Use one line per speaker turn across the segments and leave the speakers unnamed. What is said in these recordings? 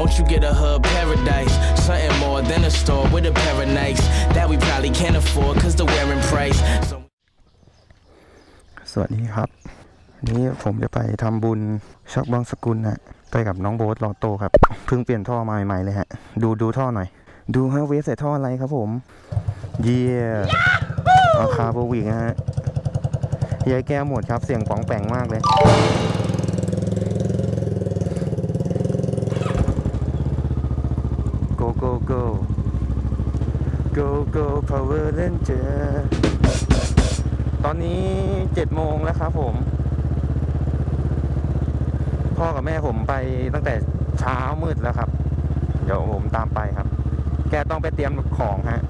Won't you get a hub paradise? Something more than a store with a pair of Nikes that we probably can't afford cause the wearing price. So
สวัสดีครับนนี้ผมจะไปทำบุญชักบางสกุลนะไปกับน้องโบ๊ทลอโตครับ เพิ่งเปลี่ยนท่อมาใหม่ๆเลยฮะ ดูดูท่อหน่อย ดูฮะเวฟใส่ท่ออะไรครับผม เยี่ยอาคาโบวิกฮะยายแก้หมดครับ เสียงป๋องแปงมากเลย go go go go go power ranger ตอนนี้เจ็ดโมงแล้วครับผม พ่อกับแม่ผมไปตั้งแต่เช้ามืดแล้วครับ เดี๋ยวผมตามไปครับ แกต้องไปเตรียมของฮะ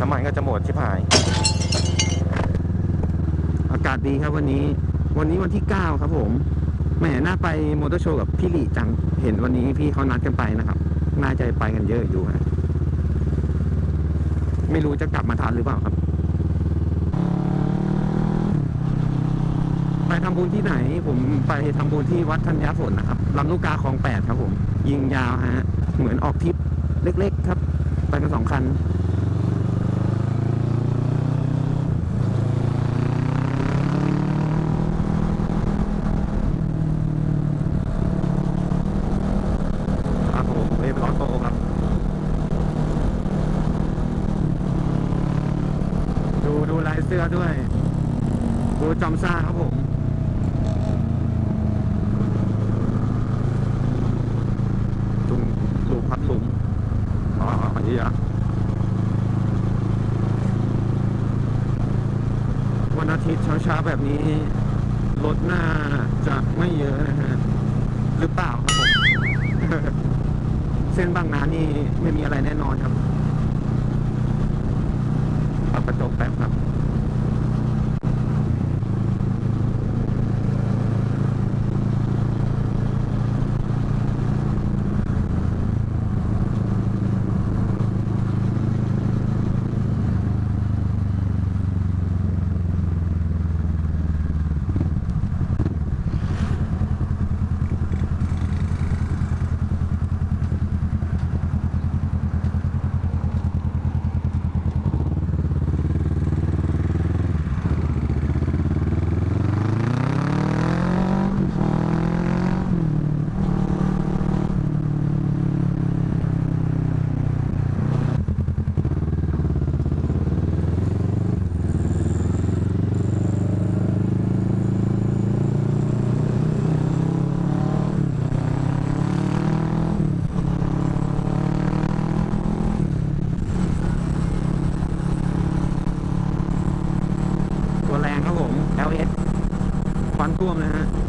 น้ำมันก็จะหมดชิบหาย อากาศดีครับวันนี้ วันนี้วันที่ 9 ครับผมแหมน่าไปมอเตอร์โชว์กับพี่หลีจัง เห็นวันนี้พี่เขานัดกันไปนะครับ น่าจะไปกันเยอะอยู่ฮะไม่รู้จะกลับมาทันหรือเปล่าครับ ไปทำบุญที่ไหน ผมไปทำบุญที่วัดธัญญาฝนนะครับลำลูกกาคลองแปดครับผม ยิงยาวฮะ เหมือนออกทริปเล็ก ๆ ครับ ไปกันสองคัน ครับผมเวฟร้อนโตครับ ดูดู ลายเสื้อด้วยดูจอมซ่าครับผมจุงลูกพัดลุมอ๋อเฮียวันอาทิตย์เช้าๆแบบนี้ รถน่าจะไม่เยอะนะฮะ หรือเปล่าครับผม เส้นบางนานี่ไม่มีอะไรแน่นอนครับกระจกแป๊บครับ ตัวแรงครับผม LS ควัน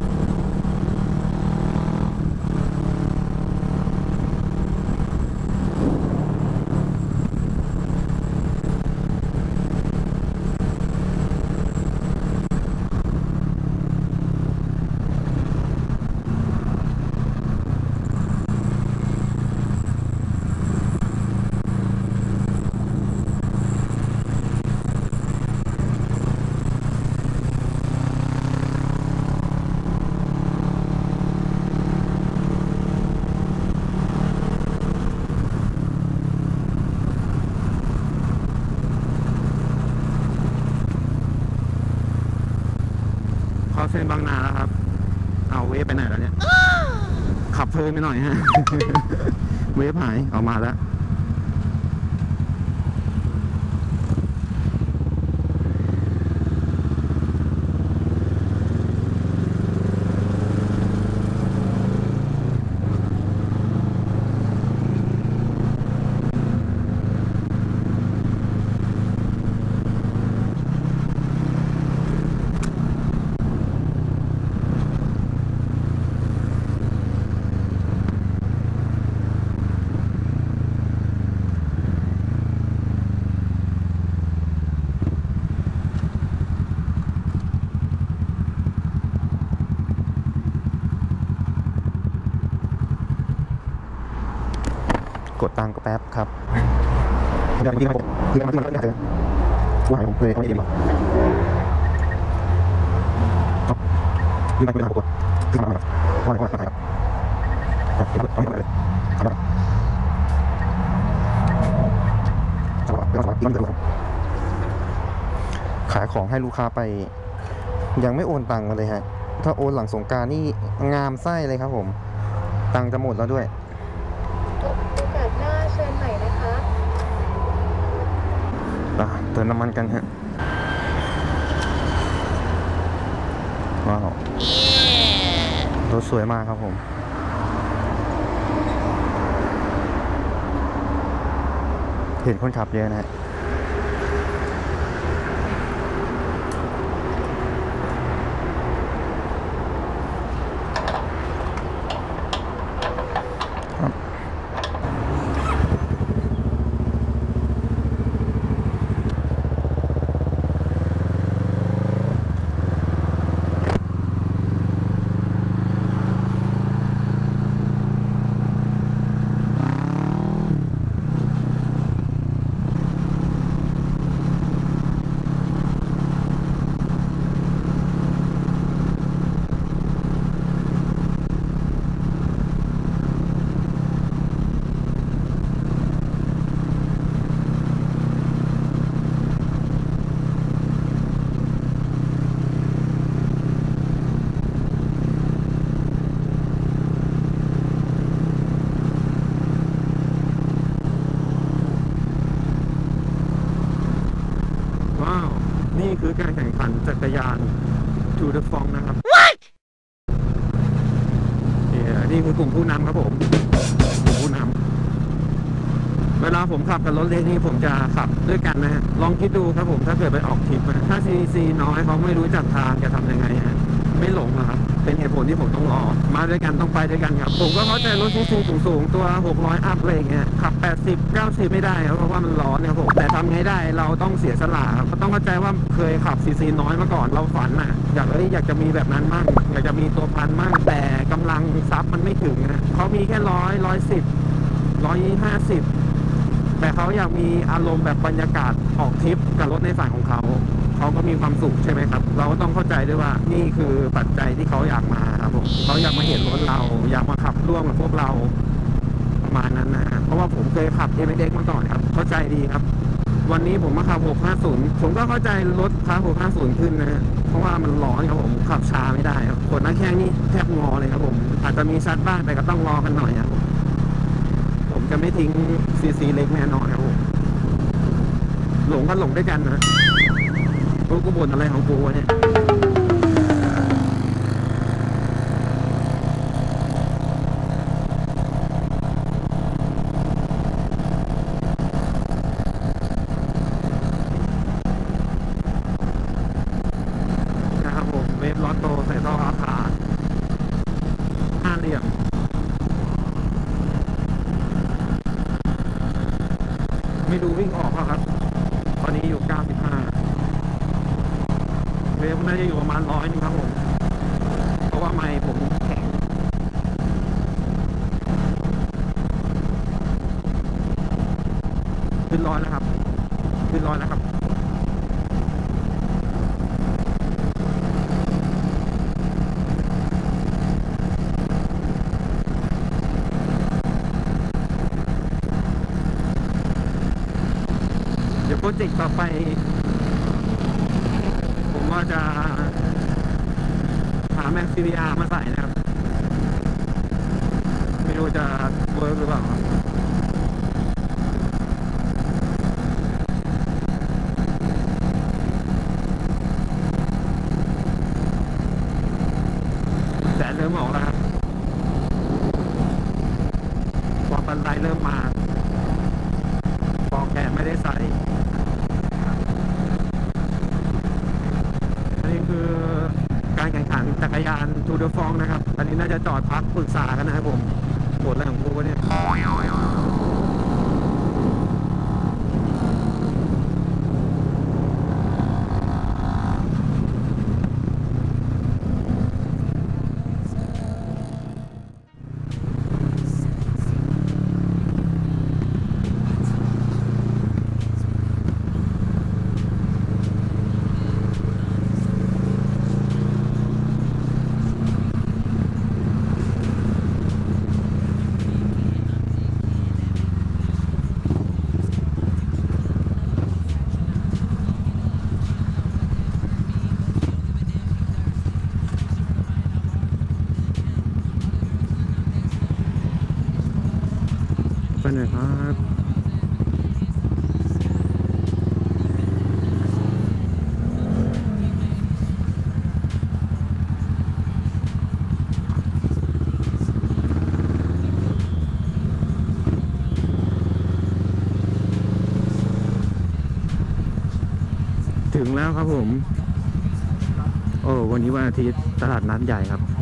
ส้นบางนาแล้วครับ เอาเวฟไปไหนแล้วเนี่ย ขับเพลินไปหน่อยฮะ เวฟหายออกมาแล้ว กดตังก็แป๊บครับเดี๋ยวจริงครับผมคือมันมันก็ได้เลยว่าผมเลยเขาไม่เอ็มหรอกคือมันเป็นทางปกติคือมันแบบว่าอะไรว่าอะไรครับขายของให้ลูกค้าไป ยังไม่โอนตังค์มาเลยฮะ ถ้าโอนหลังสงการนี่งามไส้เลยครับผม ตังค์จะหมดแล้วด้วย
โอกาสหน้าเชิญใหม่นะคะ่ะ
เติมน้ำมันกันฮะว้าวรถสวยมากครับผมเห็นคนขับเยอะนะฮะครับ ว้าว นี่คือการแข่งขันจักรยานทูเดฟองนะครับเนี่ยนี่คือ กลุ่มผู้นำครับผมกลุ่มผู้นำเวลาผมขับกับรถเล็กนี่ผมจะขับด้วยกันนะฮะลองคิดดูครับผมถ้าเกิดไปออกทริปถ้าซีซีน้อยเขาไม่รู้จักทางจะทำยังไงฮะ ไม่หลงครับ เป็นเหตุผลที่ผมต้องรอ มาด้วยกันต้องไปด้วยกันครับ ผมก็เข้าใจรถซีซีสูงๆตัว 600 อัพอะไรเงี้ย ขับ 80 90 ไม่ได้ครับเพราะว่ามันร้อนครับผมแต่ทำไงได้เราต้องเสียสละก็ต้องเข้าใจว่าเคยขับซีซีน้อยมาก่อนเราฝันน่ะ อยากเอ้ยอยากจะมีแบบนั้นมั่งอยากจะมีตัวพันมั่งแต่กำลังซับมันไม่ถึงนะเขามีแค่ร้อยร้อยสิบร้อยห้าสิบแต่เขาอยากมีอารมณ์แบบบรรยากาศออกทริปกับรถในฝันของเขา เขาก็มีความสุขใช่ไหมครับ เราก็ต้องเข้าใจด้วยว่านี่คือปัจจัยที่เขาอยากมาครับผมเขาอยากมาเห็นรถเรา อยากมาขับร่วมกับพวกเราประมาณนั้นนะเพราะว่าผมเคยขับเอเมเด็กมาก่อนครับ เข้าใจดีครับ วันนี้ผมมาขับ 650 ผมก็เข้าใจรถคา650 ขึ้นนะเพราะว่ามันร้อนครับผมขับช้าไม่ได้ครับขนหน้าแข้งนี่แทบงอเลยครับผม อาจจะมีซัดบ้างแต่ก็ต้องรอกันหน่อยครับผมจะไม่ทิ้งซีซีเล็กแน่นอนครับผมหลงก็หลงด้วยกันนะ กูกูบ่นอะไรของกูวะเนี่ย นะครับผม เวฟลอตโตใส่ท่ออาคาห้าเหลี่ยม ไม่ดูวิ่งออกแล้วครับ ตอนนี้อยู่ 95 เวฟน่าจะอยู่ประ มาณร้อยนึงครับผม เพราะว่าไมค์ผมแข็งขึ้นร้อยแล้วครับ ขึ้นร้อยแล้วครับเดี๋ยวโปรเจกต์ต่อไป ผมว่าจะ แม็กซีบีอามาใส่นะครับ ไม่รู้จะเวิร์กหรือเปล่าครับแสนเริ่มออกแล้วครับความบันไดเริ่มมาปอกแขนไม่ได้ใส่ อันนี้คือการแข่งขันจักรยานทูเดอฟองนะครับ อันนี้น่า จะจอดพักปรึกษากันนะครับผม หน่อยครับถึงแล้วครับผม โอ้ วันนี้วันอาทิตย์ตลาดนัดใหญ่ครับ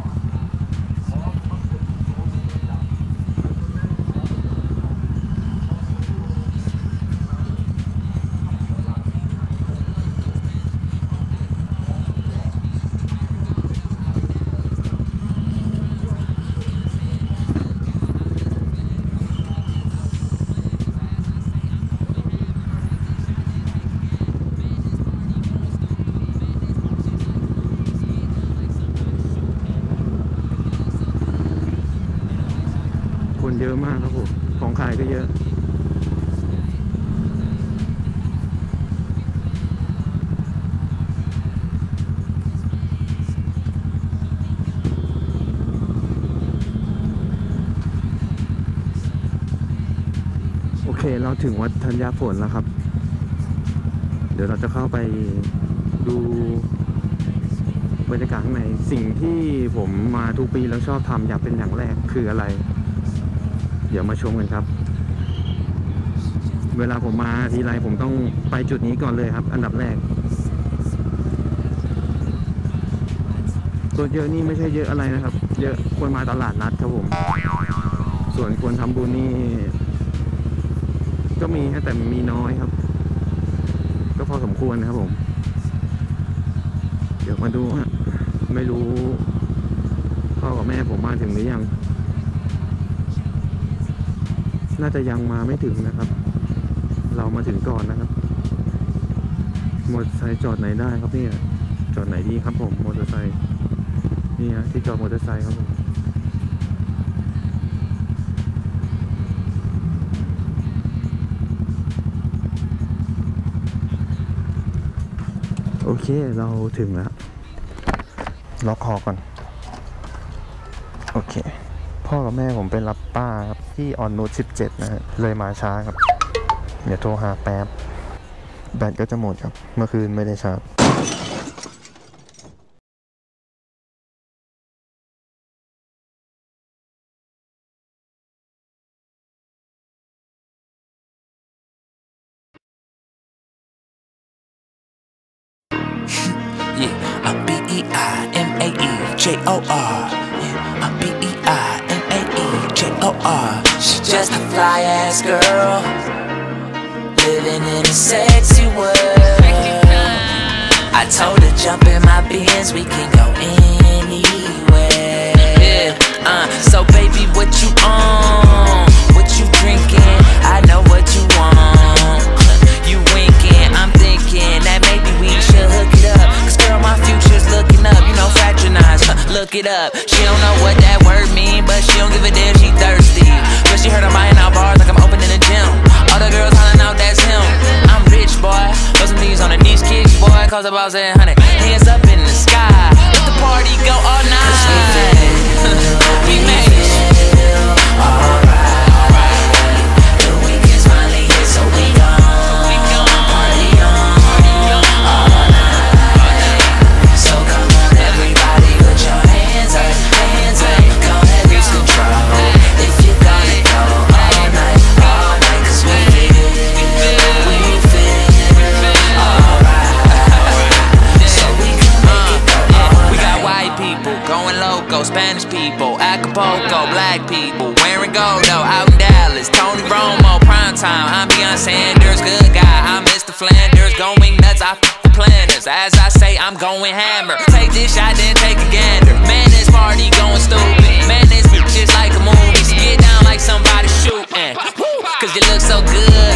คนเยอะมากครับผมของขายก็เยอะโอเคเราถึงวัดธัญญาฝนแล้วครับ เดี๋ยวเราจะเข้าไปดูบรรยากาศข้างใน สิ่งที่ผมมาทุกปีแล้วชอบทำอยากเป็นอย่างแรกคืออะไร เดี๋ยวมาชมกันครับ เวลาผมมาทีไรผมต้องไปจุดนี้ก่อนเลยครับ อันดับแรกตัวเยอะนี่ไม่ใช่เยอะอะไรนะครับ เยอะควรมาตลาดนัดครับผม ส่วนควรทำบุญนี่ก็มีแต่มีน้อยครับ ก็พอสมควรนะครับผม เดี๋ยวมาดูฮะไม่รู้พ่อกับแม่ผมมาถึงหรือยัง น่าจะยังมาไม่ถึงนะครับ เรามาถึงก่อนนะครับ มอเตอร์ไซค์จอดไหนได้ครับเนี่ย จอดไหนดีครับผม มอเตอร์ไซค์ นี่ฮะที่จอดมอเตอร์ไซค์ครับผมโอเค เราถึงแล้ว ล็อกคอก่อน โอเค พ่อกับแม่ผมไปรับป้าครับที่ออนนูต17 นะฮะเลยมาช้าครับ เดี๋ยวโทรหาแป๊บ แบตก็จะหมดครับ เมื่อคืนไม่ได้ชาร์จ
Yeah, I'm B E I M A E J O R. R. She just a fly ass girl, living in a sexy world. I told her jump in my Benz, we can go anywhere. Yeah, uh, so baby, what you on? What you drinking? I know what you want. Look it up. She don't know what that word mean, but she don't give a damn, she thirsty. But she heard I'm buying out bars like I'm opening a gym. All the girls hollering out, that's him. I'm rich, boy. Put some knees on the knees kicks, boy. Cause about honey, hands up in the sky. Let the party go all night. People, Acapulco, black people wearing gold though, out in Dallas. Tony Romo, prime time. I'm Deion Sanders, good guy. I'm Mr. Flanders, going nuts. I f the planners. As I say, I'm going hammer. Take this shot, then take a gander. Man, this party going stupid. Man, this just like a movie. Get down like somebody shooting. Cause you look so good.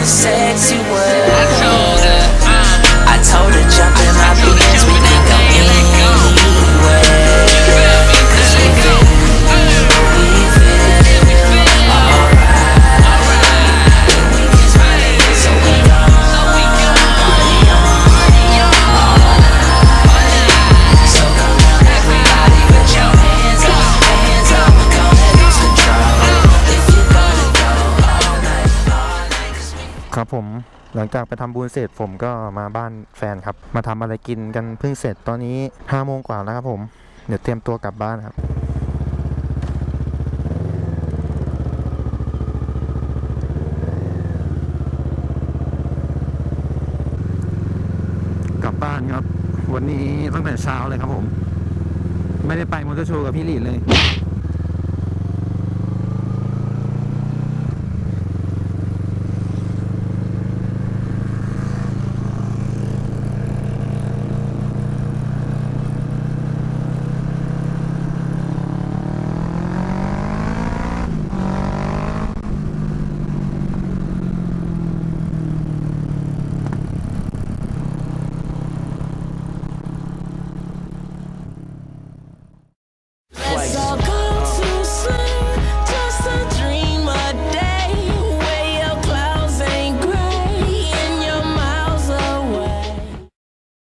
the
sexy way. หลังจากไปทำบุญเสร็จผมก็มาบ้านแฟนครับ มาทำอะไรกินกันเพิ่งเสร็จตอนนี้ห้าโมงกว่าแล้วครับผมเดี๋ยวเตรียมตัวกลับบ้านครับกลับบ้านครับ วันนี้ตั้งแต่เช้าเลยครับผม ไม่ได้ไปมอเตอร์โชว์กับพี่หลีดเลย